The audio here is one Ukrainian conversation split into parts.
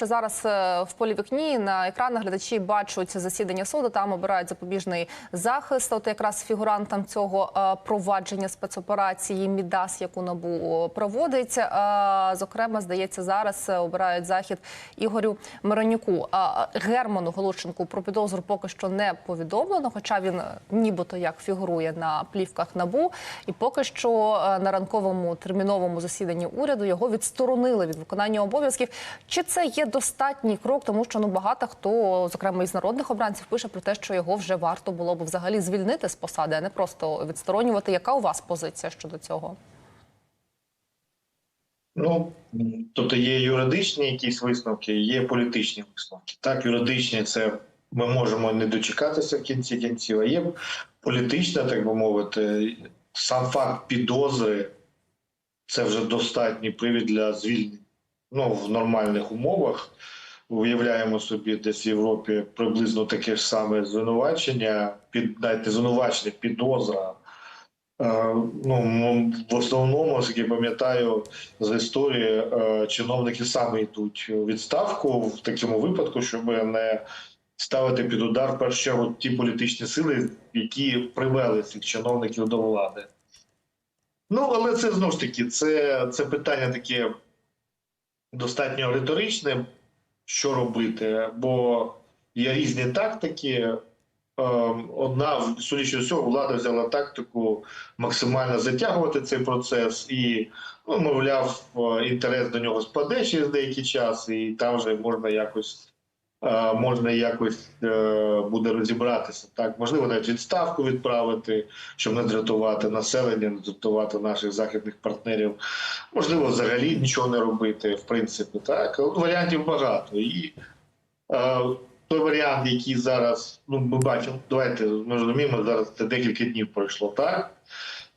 Зараз е, в полі вікні на екранах глядачі бачать засідання суду. Там обирають запобіжний захист. От якраз фігурантам цього е, провадження спецоперації Мідас, яку набу проводить. Е, Зокрема, здається, зараз обирають захід Ігорю Миронюку. Герману Голушенку про підозру поки що не повідомлено, хоча він нібито як фігурує на плівках набу. І поки що на ранковому терміновому засіданні уряду його відсторонили від виконання обов'язків. Чи це є достатній крок, тому що ну багато хто, зокрема із народних обранців, пише про те, що його вже варто було б взагалі звільнити з посади, а не просто відсторонювати. Яка у вас позиція щодо цього? Ну, тобто є юридичні якісь висновки, є політичні висновки. Так, юридичні це ми можемо не дочекатися в кінці кінців, а є політична, так би мовити, сам факт підозри це вже достатній привід для звільнення. Ну, в нормальних умовах уявляємо собі десь в Європі приблизно таке ж саме звинувачення, під навіть звинувачення, підозра. Е, Ну, в основному, як я пам'ятаю з історії, е, чиновники самі йдуть у відставку в такому випадку, щоб не ставити під удар в ті політичні сили, які привели цих чиновників до влади. Ну, але це знову ж таки, це, це питання таке достатньо риторичне, що робити, бо є різні тактики. Ем, Одна, судячи з цього, влада взяла тактику максимально затягувати цей процес, і, ну, мовляв, е, інтерес до нього спаде через деякий час, і там вже можна якось. Е, Можна якось е, буде розібратися. Так, можливо, навіть відставку відправити, щоб не дратувати населення, не дратувати наших західних партнерів. Можливо, взагалі нічого не робити, в принципі, так. Варіантів багато. І е, той варіант, який зараз, ну ми бачимо, давайте ми розуміємо, зараз це декілька днів пройшло, так?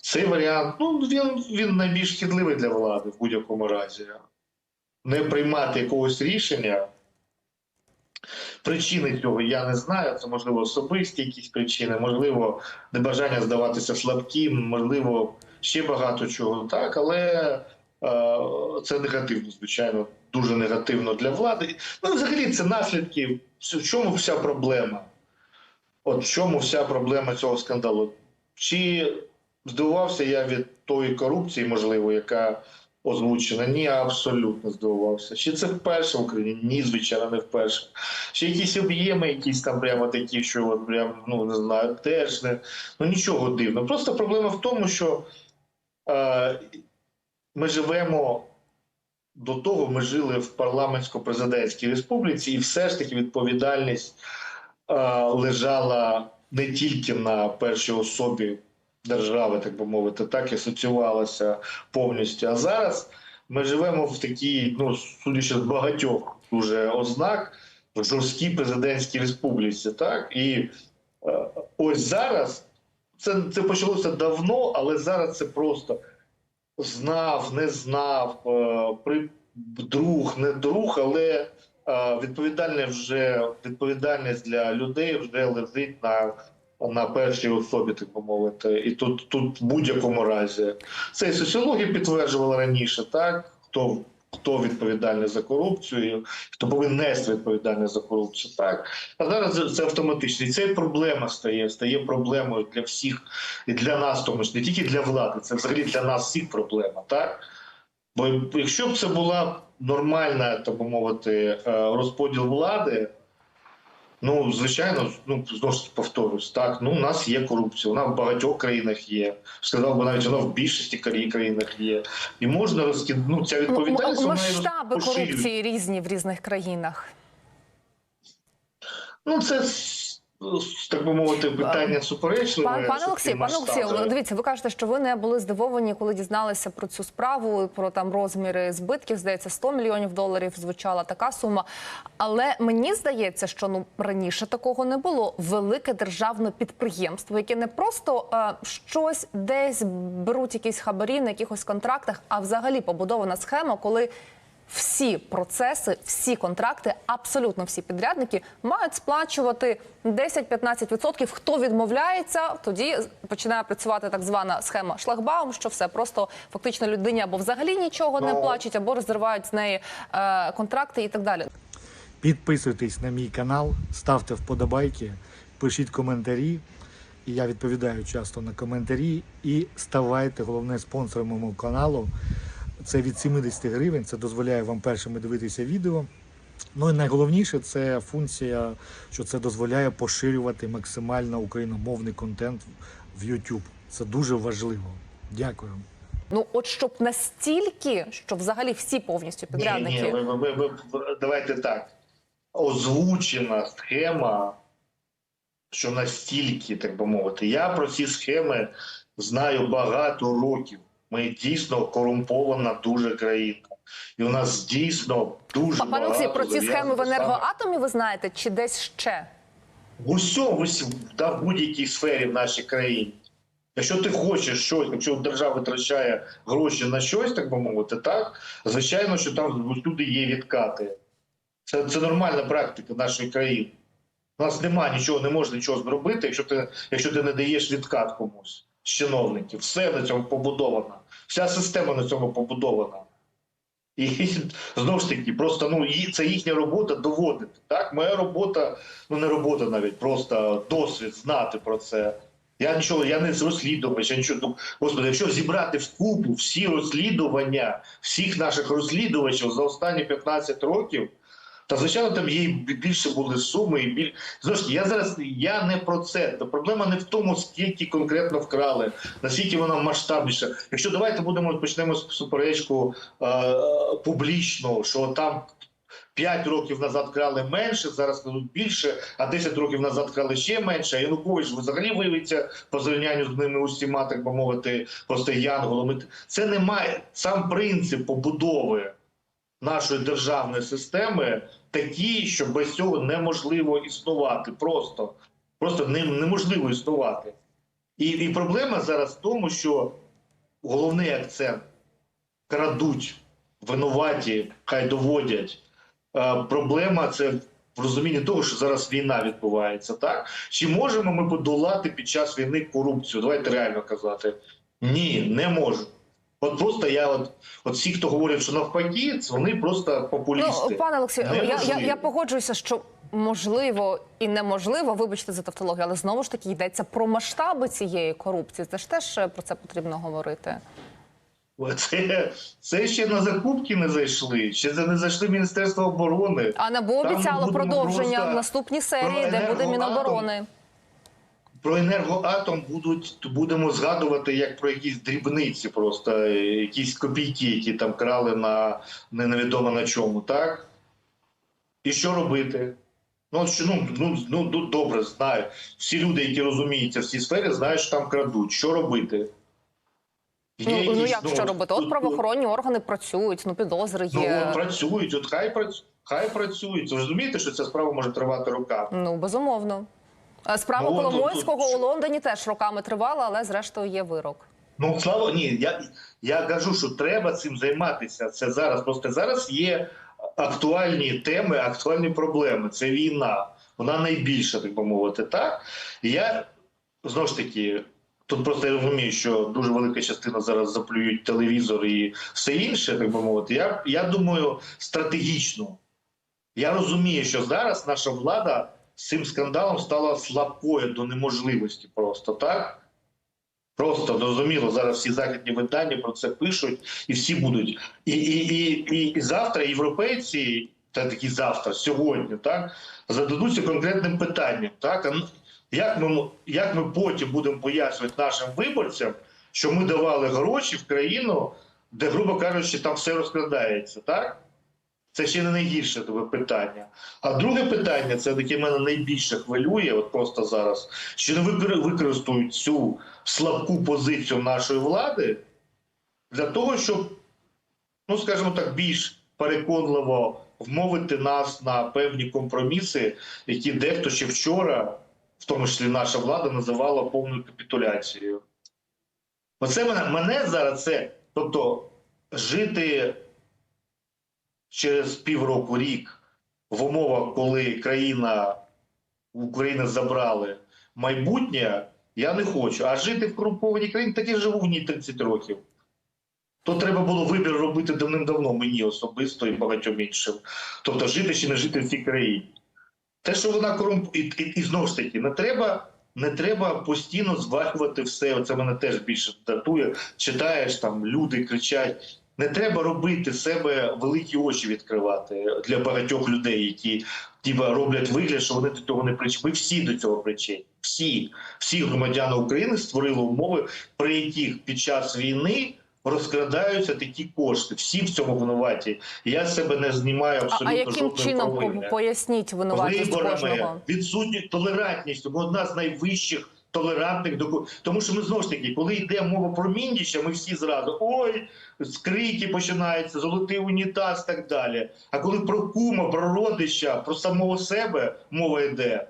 Цей варіант, ну він, він найбільш шкідливий для влади в будь-якому разі. Не приймати якогось рішення. Причини цього я не знаю. Це можливо особисті якісь причини, можливо, небажання здаватися слабким, можливо, ще багато чого. Так, але е, це негативно, звичайно, дуже негативно для влади. Ну, взагалі, це наслідки. В чому вся проблема? От в чому вся проблема цього скандалу? Чи здивувався я від тої корупції, можливо, яка озвучена? Ні, абсолютно здивувався. Чи це вперше в Україні? Ні, звичайно, не вперше. Чи якісь об'єми, якісь там прямо такі, що от прям, ну не знаю, теж не ну нічого дивного. Просто проблема в тому, що е, ми живемо до того ми жили в парламентсько-президентській республіці, і все ж таки відповідальність е, лежала не тільки на першій особі держави, так би мовити, так і асоціювалася повністю. А зараз ми живемо в такій, ну судячи з багатьох дуже ознак, в жорсткій президентській республіці. Так і е, ось зараз це, це почалося давно, але зараз це просто знав, не знав, е, при друг, не друг, але е, відповідальне вже відповідальність для людей вже лежить на, на першій особі, так би мовити. І тут, тут в будь-якому разі це і соціологія підтверджувала раніше, так хто. Хто відповідальний за корупцію, хто повинен нести відповідальність за корупцію, так а зараз це автоматично. І це проблема стає, стає проблемою для всіх і для нас, тому числі, не тільки для влади, це взагалі для нас всіх проблема, так? Бо якщо б це була нормальна, так би мовити, е, розподіл влади, ну звичайно, ну знову ж таки повторюсь, так ну у нас є корупція, вона в багатьох країнах є. Сказав би навіть вона в більшості країнах є. І можна розкид... ну, ця відповідальність Масштаби корупції різні в різних країнах. Ну це так би мовити, питання суперечливе. Пан, пане Олексій, пане Олексію, дивіться, ви кажете, що ви не були здивовані, коли дізналися про цю справу, про там розміри збитків. Здається, 100 мільйонів доларів звучала така сума. Але мені здається, що ну раніше такого не було. Велике державне підприємство, яке не просто е, щось десь беруть якісь хабарі на якихось контрактах, а взагалі побудована схема, коли всі процеси, всі контракти, абсолютно всі підрядники мають сплачувати 10-15%. Хто відмовляється, тоді починає працювати так звана схема шлагбаум, що все просто фактично людині або взагалі нічого не Ну. плачуть, або розривають з неї е, контракти і так далі. Підписуйтесь на мій канал, ставте вподобайки, пишіть коментарі. І я відповідаю часто на коментарі. І ставайте головне спонсором мого каналу. Це від 70 гривень. Це дозволяє вам першими дивитися відео. Ну і найголовніше це функція, що це дозволяє поширювати максимально україномовний контент в YouTube. Це дуже важливо. Дякую. Ну от щоб настільки, щоб взагалі всі повністю Ні, підрядники. ні, ви, ви, ви, ви- давайте так. Озвучена схема, що настільки, так би мовити. Я про ці схеми знаю багато років. Ми дійсно корумпована дуже країна. І у нас дійсно дуже Пане Олексій, про ці схеми в енергоатомі ви знаєте, чи десь ще? в усьому, да, в будь-якій сфері в нашій країні. Якщо ти хочеш щось, якщо держава витрачає гроші на щось, так би мовити, так звичайно, що там всюди є відкати. Це, це нормальна практика нашої країни. У нас немає нічого, не можна нічого зробити, якщо ти, якщо ти не даєш відкат комусь чиновників. Все на цьому побудовано. Вся система на цьому побудована. І знову ж таки, просто ну це їхня робота доводити. Так, моя робота, ну не робота навіть, просто досвід знати про це. Я нічого, я не розслідувач, я нічого. Ну, господи, якщо зібрати в купу всі розслідування всіх наших розслідувачів за останні 15 років, та звичайно там є більше були суми, і біль... Знову я зараз я не про це. Проблема не в тому, скільки конкретно вкрали, наскільки вона масштабніша. Якщо давайте будемо почнемо з суперечку е, публічно, що там 5 років назад крали менше, зараз більше, а 10 років назад крали ще менше. А Янукович взагалі виявиться по зрівнянню з ними усіма, так би мовити, просто янголами. Це немає сам принцип побудови нашої державної системи такий, що без цього неможливо існувати. Просто просто не- неможливо існувати. І, і проблема зараз в тому, що головний акцент крадуть, винуваті, хай доводять. Е, проблема це в розумінні того, що зараз війна відбувається. Так чи можемо ми подолати під час війни корупцію? Давайте реально казати. Ні, не можемо. От просто я, от, от всі, хто говорять, що навпаки, це вони просто популісти. Ну, пане Олексію, я, я, я погоджуюся, що можливо і неможливо, вибачте за тавтологію, але знову ж таки йдеться про масштаби цієї корупції. Це ж теж е, про це потрібно говорити. Це, це ще на закупки не зайшли, ще не зайшли в Міністерство оборони. А НАБУ будемо продовження в наступній серії, де буде. Міноборони. Про енергоатом будуть будемо згадувати як про якісь дрібниці, просто якісь копійки, які там крали на невідомо на чому, так? І що робити? Ну, що, ну, ну, ну, ну, добре, знаю. Всі люди, які розуміються в цій сфері, знають, що там крадуть. Що робити? Є Ну, ну якісь, як що робити? От правоохоронні органи працюють, ну підозри Ну, є. от працюють, от хай працюють. Хай працюють. Ви розумієте, що ця справа може тривати роками. Ну безумовно. Е, Справа Ну, Коломойського тут- у Лондоні теж роками тривала, але зрештою є вирок. Ну слава ні, я, я кажу, що треба цим займатися. Це зараз. Просто зараз є актуальні теми, актуальні проблеми. Це війна. Вона найбільша, так би мовити. Так я знову ж таки. Тут просто я розумію, що дуже велика частина зараз заплюють телевізор і все інше, так би мовити. Я, я думаю, стратегічно. Я розумію, що зараз наша влада цим скандалом стала слабкою до неможливості просто так. Просто зрозуміло, зараз всі західні видання про це пишуть, і всі будуть. І, і, і, і, і завтра європейці, та такі завтра, сьогодні, так, зададуться конкретним питанням. Так, як ми, як ми потім будемо пояснювати нашим виборцям, що ми давали гроші в країну, де, грубо кажучи, там все розкрадається, так? Це ще не найгірше тобі питання. А друге питання, це таке мене найбільше хвилює, от просто зараз, чи не викор- використають цю слабку позицію нашої влади для того, щоб, ну скажімо так, більш переконливо вмовити нас на певні компроміси, які дехто ще вчора, в тому числі наша влада, називала повною капітуляцією. Оце мене, мене зараз це, тобто жити через півроку рік в умовах, коли країна України забрали майбутнє, я не хочу. А жити в корумпованій країні так і живу в ній 30 років. То треба було вибір робити давним-давно мені особисто і багатьом іншим. Тобто жити чи не жити в цій країні. Те, що вона корумп... і, і, і знову ж таки, не треба, не треба постійно звалювати все. Це мене теж більше датує. Читаєш там, люди кричать. Не треба робити себе великі очі відкривати для багатьох людей, які тіба, роблять вигляд, що вони до цього не причетні. Ми всі до цього причетні. Всі, всі громадяни України створили умови, при яких під час війни розкрадаються такі кошти. Всі в цьому винуваті. Я себе не знімаю А, абсолютно а яким чином провини по- поясніть винуватість виборами, кожного? відсутньою толерантністю. Ми одна з найвищих толерантних доку. Тому що ми знову ж таки, коли йде мова про Міндіча, ми всі зразу ой, скрики починаються, золотий унітаз, так далі. А коли про кума, про родича, про самого себе мова йде.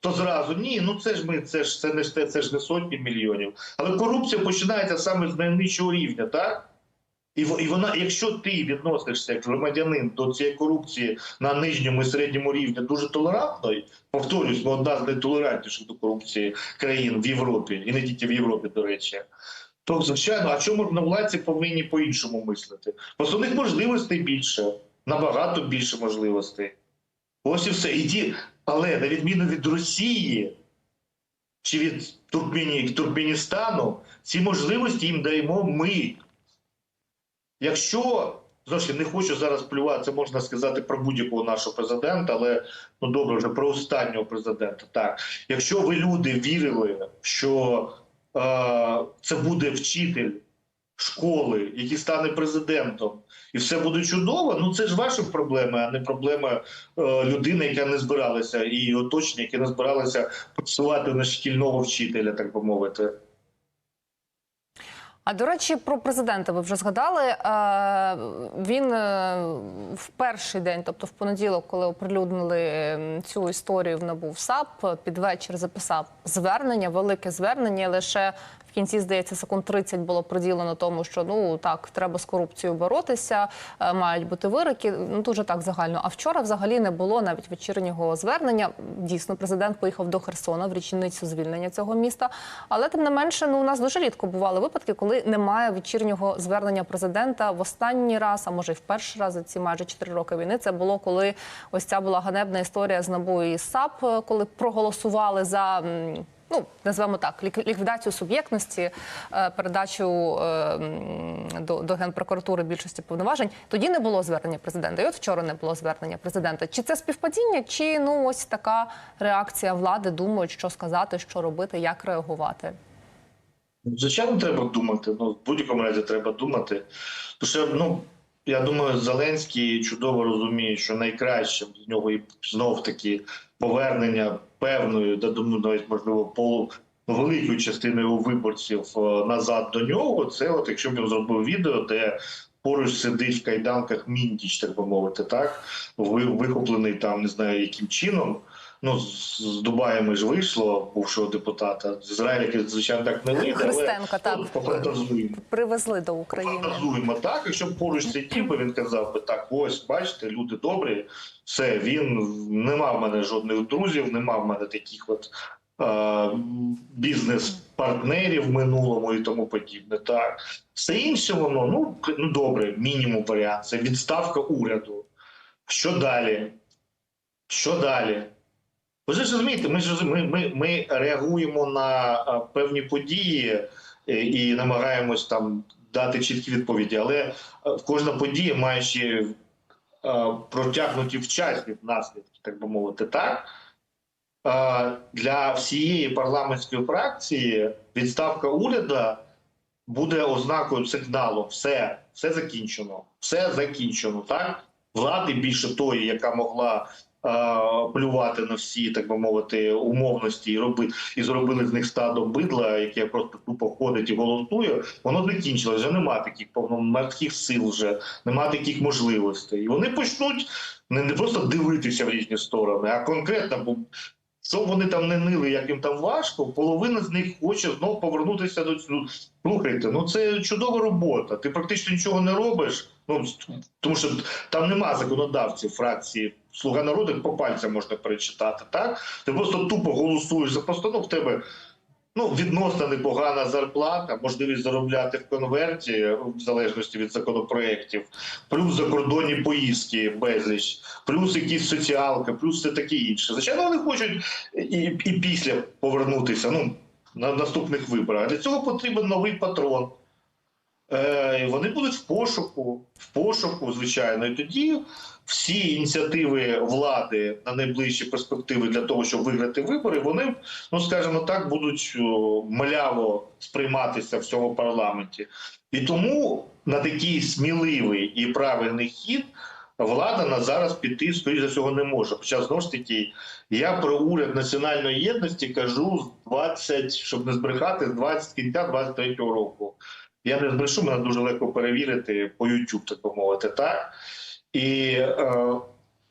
То зразу ні, ну це ж ми, це ж це не те, це ж не сотні мільйонів. Але корупція починається саме з найнижчого рівня, так? І, і вона, якщо ти відносишся як громадянин до цієї корупції на нижньому і середньому рівні дуже толерантно, повторюсь, ми одна з найтолерантніших до корупції країн в Європі, і не тільки в Європі, до речі. То, звичайно, а чому на владці повинні по-іншому мислити? Просто у них можливостей більше, набагато більше можливостей. Ось і все. І ті, але на відміну від Росії чи від Туркмені, Туркменістану, ці можливості їм даємо ми. Якщо знову не хочу зараз плювати, це можна сказати про будь-якого нашого президента, але ну добре, вже про останнього президента. Так, якщо ви люди вірили, що е, це буде вчитель школи, який стане президентом, і все буде чудово, ну це ж ваші проблеми, а не проблема е, людини, яка не збиралася, і оточення, яке не збиралося працювати на шкільного вчителя, так би мовити. А до речі, про президента ви вже згадали. Е, Він е, в перший день, тобто в понеділок, коли оприлюднили цю історію в НАБУ в САП, під вечір записав звернення, велике звернення. Лише кінці, здається, секунд 30 було приділено тому, що ну так, треба з корупцією боротися, е, мають бути вироки. Ну дуже так загально. А вчора взагалі не було навіть вечірнього звернення. Дійсно, президент поїхав до Херсона в річницю звільнення цього міста. Але тим не менше, ну у нас дуже рідко бували випадки, коли немає вечірнього звернення президента в останній раз, а може й в перший раз за ці майже 4 роки війни. Це було коли ось ця була ганебна історія з НАБУ і САП, е, коли проголосували за. Ну, назвемо так, ліквідацію суб'єктності, е, передачу е, до, до генпрокуратури більшості повноважень. Тоді не було звернення президента. І от вчора не було звернення президента. Чи це співпадіння, чи ну ось така реакція влади? Думають, що сказати, що робити, як реагувати. Звичайно, треба думати. Ну, в будь-якому разі треба думати. Тому що, ну, я думаю, Зеленський чудово розуміє, що найкраще в нього і знов таки повернення певної, да, думаю, навіть можливо, полу великою частиною виборців е, назад до нього. Це от якщо б він зробив відео, де поруч сидить в кайданках Міндіч, так би мовити, так вихоплений там, не знаю, яким чином. Ну, з Дубаями ж вийшло бувшого депутата. З Ізраїля, звичайно, так не вийде. Христенка, так. ну. Привезли до України. Фантазуємо так. Якщо поруч сидів би, він казав би так: ось, бачите, люди добрі. Все, він не мав в мене жодних друзів, не мав в мене таких от е, бізнес-партнерів в минулому і тому подібне. Так, все інше воно ну, ну добре, мінімум варіант. Це відставка уряду. Що далі? Що далі? Ви ж розумієте, ми ж ми, ми, ми реагуємо на певні події е, і намагаємось там дати чіткі відповіді, але е, кожна подія має ще е, протягнуті в часі наслідки, так би мовити, так. Для всієї парламентської фракції відставка уряду буде ознакою сигналу. Все, все закінчено. Все закінчено. Так влади більше тої, яка могла плювати на всі, так би мовити, умовності і роби і зробили з них стадо бидла, яке просто тупо ходить і голосує. Воно закінчилось. Вже нема таких повномасштабних сил, вже нема таких можливостей. І вони почнуть не, просто дивитися в різні сторони, а конкретно. Що вони там не нили, як їм там важко, половина з них хоче знову повернутися до цього. Слухайте, ну це чудова робота. Ти практично нічого не робиш. Ну тому що там нема законодавців фракції Слуга народу по пальцям можна перечитати. Так ти просто тупо голосуєш за постанову. В тебе ну, відносно непогана зарплата, можливість заробляти в конверті, в залежності від законопроєктів, плюс закордонні поїздки безліч, плюс якісь соціалки, плюс все таке інше. Звичайно, вони хочуть і, і після повернутися ну, на наступних виборах. Для цього потрібен новий патрон. Е, вони будуть в пошуку, в пошуку, звичайно, і тоді всі ініціативи влади на найближчі перспективи для того, щоб виграти вибори, вони, ну скажімо так, будуть о, маляво сприйматися в цьому парламенті. І тому на такий сміливий і правильний хід влада на зараз піти, скоріш за всього, не може. Хоча знову ж таки, я про уряд національної єдності кажу з 20, щоб не збрехати, з 20 кінця 23-го року. Я не збрешу, мене дуже легко перевірити по YouTube, так би мовити, так. І, е,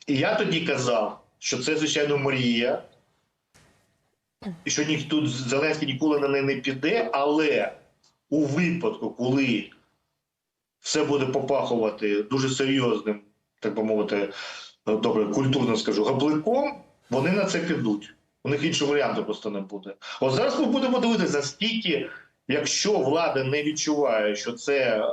і я тоді казав, що це, звичайно, мрія, і що ніхто Зеленський ніколи на неї не піде, але у випадку, коли все буде попахувати дуже серйозним, так би мовити, е, добре, культурно скажу, гапликом, вони на це підуть. У них іншого варіанту просто не буде. От зараз ми будемо дивитися, наскільки, якщо влада не відчуває, що це, е,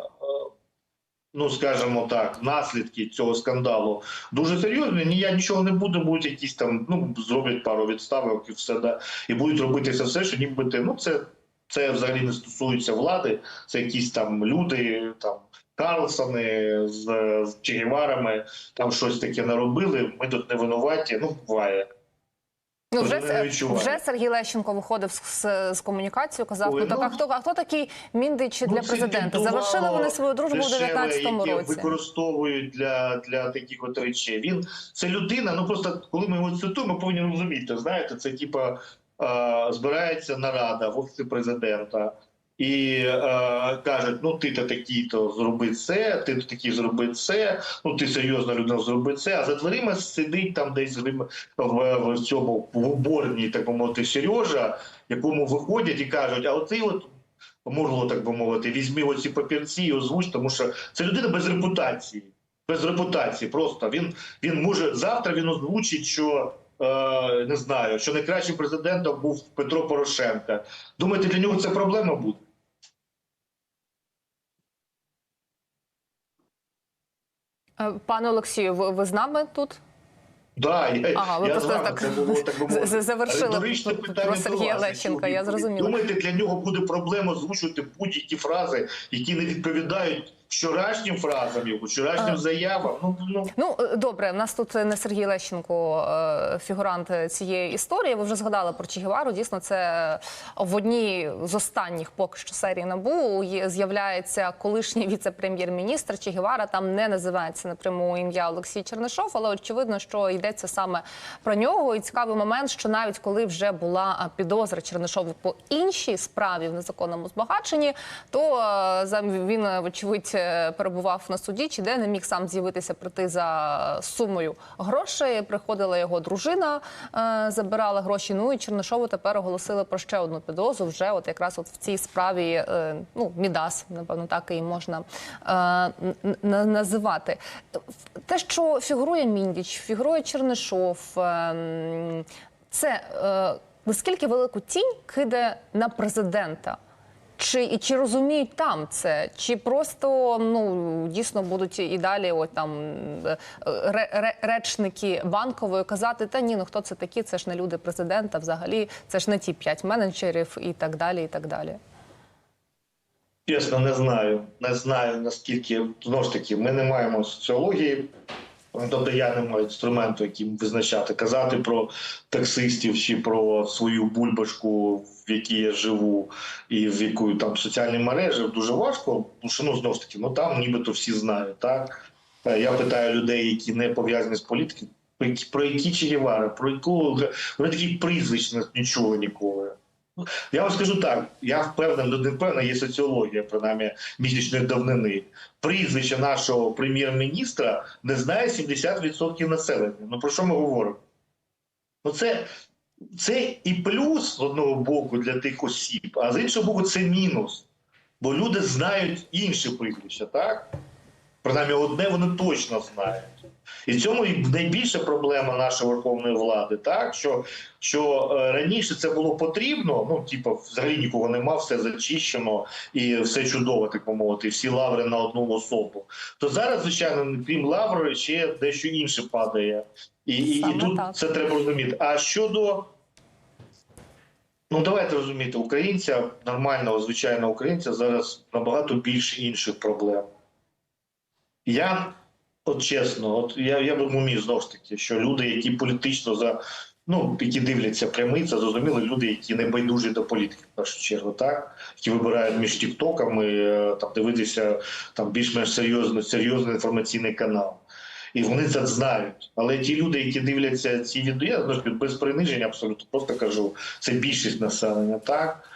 ну скажімо так, наслідки цього скандалу дуже серйозні, ні, я нічого не буду, будуть якісь там, ну зроблять пару відставок і все да, і будуть робитися все, що нібито, ну це, це взагалі не стосується влади, це якісь там люди там. Карлсони з, з Чегіварами там щось таке наробили. Ми тут не винуваті. Ну буває. Ну, вже, вже Сергій Лещенко виходив з, з, з комунікацією, казав, Ой, ну так ну, а хто, а хто такий Міндич для Ну, президента? Завершили вони свою дружбу у 19-му році. використовують для, для таких от речей. Він це людина. Ну просто коли ми його цитуємо, ми повинні розуміти. Знаєте, це типа збирається нарада в офісі президента. І е, кажуть, ну ти то такий, то зроби це, ти то такий зроби це, ну ти серйозна людина зроби це. А за дверима сидить там десь в, в, цьому в уборні, так би мовити, Сережа, якому виходять і кажуть, а оцей от Мурло, так би мовити, візьми оці папірці і озвуч, тому що це людина без репутації. Без репутації. Просто він, він може завтра він озвучить, що е, не знаю, що найкращим президентом був Петро Порошенко. Думаєте, для нього це проблема буде? Пане Олексію, ви, ви з нами тут? Да, я, Ага, ви я просто так було, так завершили про- питання про Сергія Лещенка, я зрозуміла. Думаєте, для нього буде проблема озвучувати будь-які фрази, які не відповідають вчорашнім фразам його, вчорашнім заявам? Ну, ну, Ну е, добре, в нас тут не Сергій Лещенко, е, фігурант цієї історії. Ви вже згадали про Чігівару. Дійсно, це в одній з останніх поки що серій набу з'являється колишній віце-прем'єр-міністр Чігівара. Там не називається напряму ім'я Олексій Чернишов, але очевидно, що йдеться саме про нього. І цікавий момент, що навіть коли вже була підозра Чернишову по іншій справі в незаконному збагаченні, то е, він е, вочевидь е, перебував на суді, чи де не міг сам з'явитися прийти за сумою грошей. Приходила його дружина, е, забирала гроші. Ну і Чернишову тепер оголосили про ще одну підозру. Вже от якраз от в цій справі, е, ну Мідас, напевно, так і можна е, називати. Те, що фігурує Міндіч, фігурує Чернишов. е, це е, наскільки велику тінь киде на президента? Чи чи розуміють там це, чи просто ну дійсно будуть і далі, от там е, ре, ре- речники банкової казати, та ні, ну хто це такі? Це ж не люди президента, взагалі, це ж не ті п'ять менеджерів і так далі. І так далі. Чесно, не знаю. Не знаю наскільки знову ж таки, ми не маємо соціології. Тобто я не маю інструменту, яким визначати, казати про таксистів чи про свою бульбашку, в якій я живу, і в яку там соціальні мережі дуже важко. Тому що ну знову ж таки, ну там нібито всі знають. Так Е, я питаю людей, які не пов'язані з політикою, про які, Чегівари, про яку вони такі прізвищ не чули ніколи. Я вам скажу так: я впевнений, ну, не впевнений, є соціологія, принаймні місячної давнини. Прізвище нашого прем'єр-міністра не знає 70% населення. Ну про що ми говоримо? Ну це, це і плюс з одного боку для тих осіб, а з іншого боку, це мінус. Бо люди знають інші прізвища, так? Принаймні, одне вони точно знають. І в цьому і найбільша проблема нашої верховної влади, так що, що е, раніше це було потрібно. Ну, типу, взагалі нікого нема, все зачищено і все чудово, так би мовити, всі лаври на одну особу. То зараз, звичайно, крім лаври, ще дещо інше падає. І, і, і тут так. це треба розуміти. А щодо Ну, давайте розуміти, українця, нормального, звичайного українця, зараз набагато більше інших проблем. Я, от чесно, от я, я розумію знову ж таки, що люди, які політично за. Ну, які дивляться прямий, це зрозуміло, люди, які не байдужі до політики, в першу чергу, так? Які вибирають між тіктоками, е, там дивитися там більш-менш серйозно, серйозний інформаційний канал. І вони це знають. Але ті люди, які дивляться ці відео, я ж таки, без приниження абсолютно просто кажу, це більшість населення, так?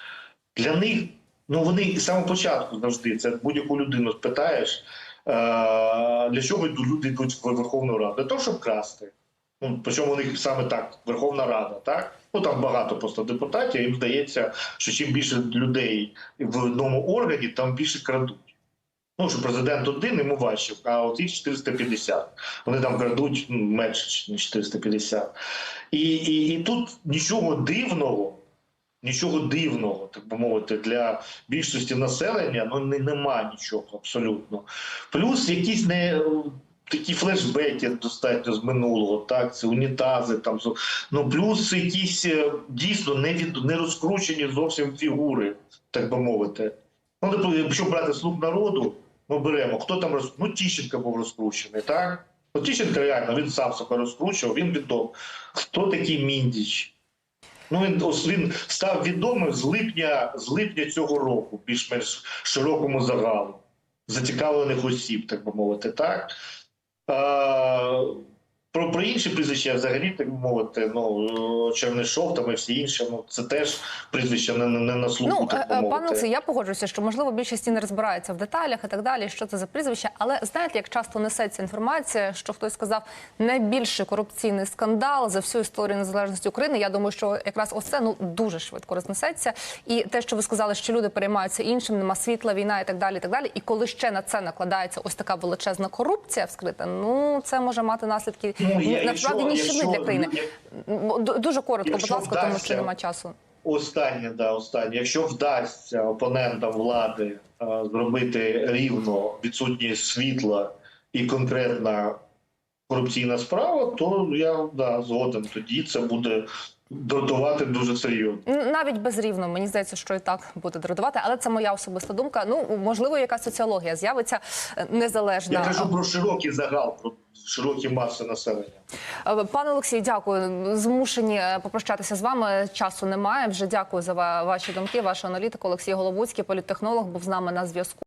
Для них, ну вони з самого початку завжди, це будь-яку людину спитаєш, для чого люди йдуть в Верховну Раду? Для того, щоб красти. Ну, причому у них саме так, Верховна Рада, так? Ну там багато просто депутатів, їм здається, що чим більше людей в одному органі, там більше крадуть. Ну, що президент один, йому важче, а от їх 450. Вони там крадуть ну, менше, ніж 450. І, і, і тут нічого дивного, нічого дивного, так би мовити, для більшості населення ну, не, нема нічого абсолютно. Плюс якісь не. Такі флешбеки достатньо з минулого, так це унітази, там ну плюс якісь е, дійсно не від не розкручені зовсім фігури, так би мовити. Ну, тобто, якщо брати слуг народу, ми беремо, хто там роз... ну, Тіщенко був розкручений, так? Ну, Тіщенко реально він сам себе розкручував, він відомий. Хто такий Міндіч? Ну він ось він став відомим з липня, з липня цього року, більш-менш широкому загалу, зацікавлених осіб, так би мовити, так. А, про, про інші прізвища взагалі, так мовити, ну Чернишов там і всі інші, ну це теж прізвища не, не, не на слуху. Ну, так е, е, Олексій, я погоджуюся, що можливо більшість і не розбирається в деталях і так далі, що це за прізвище. Але знаєте, як часто несеться інформація, що хтось сказав найбільший корупційний скандал за всю історію незалежності України. Я думаю, що якраз оце ну дуже швидко рознесеться. І те, що ви сказали, що люди переймаються іншим, нема світла, війна і так далі. І так далі. І коли ще на це накладається ось така величезна корупція вскрита, ну це може мати наслідки Ну, я- насправді ніщівні для країни. Дуже коротко, будь ласка, ласка, тому що вдасться- немає часу. Останнє, да, останнє. Якщо вдасться опонентам влади а, зробити рівно відсутність світла і конкретна корупційна справа, то я да, згоден. Тоді це буде дратувати дуже серйозно. Навіть безрівно, мені здається, що і так буде дратувати, але це моя особиста думка. Ну можливо, якась соціологія з'явиться е, незалежна. Я кажу про широкий загал, про широкі маси населення. Е, Пане Олексій, дякую. Змушені е, попрощатися з вами. Часу немає. Вже дякую за ваші думки, вашу аналітику. Олексій Головуцький, політтехнолог, був з нами на зв'язку.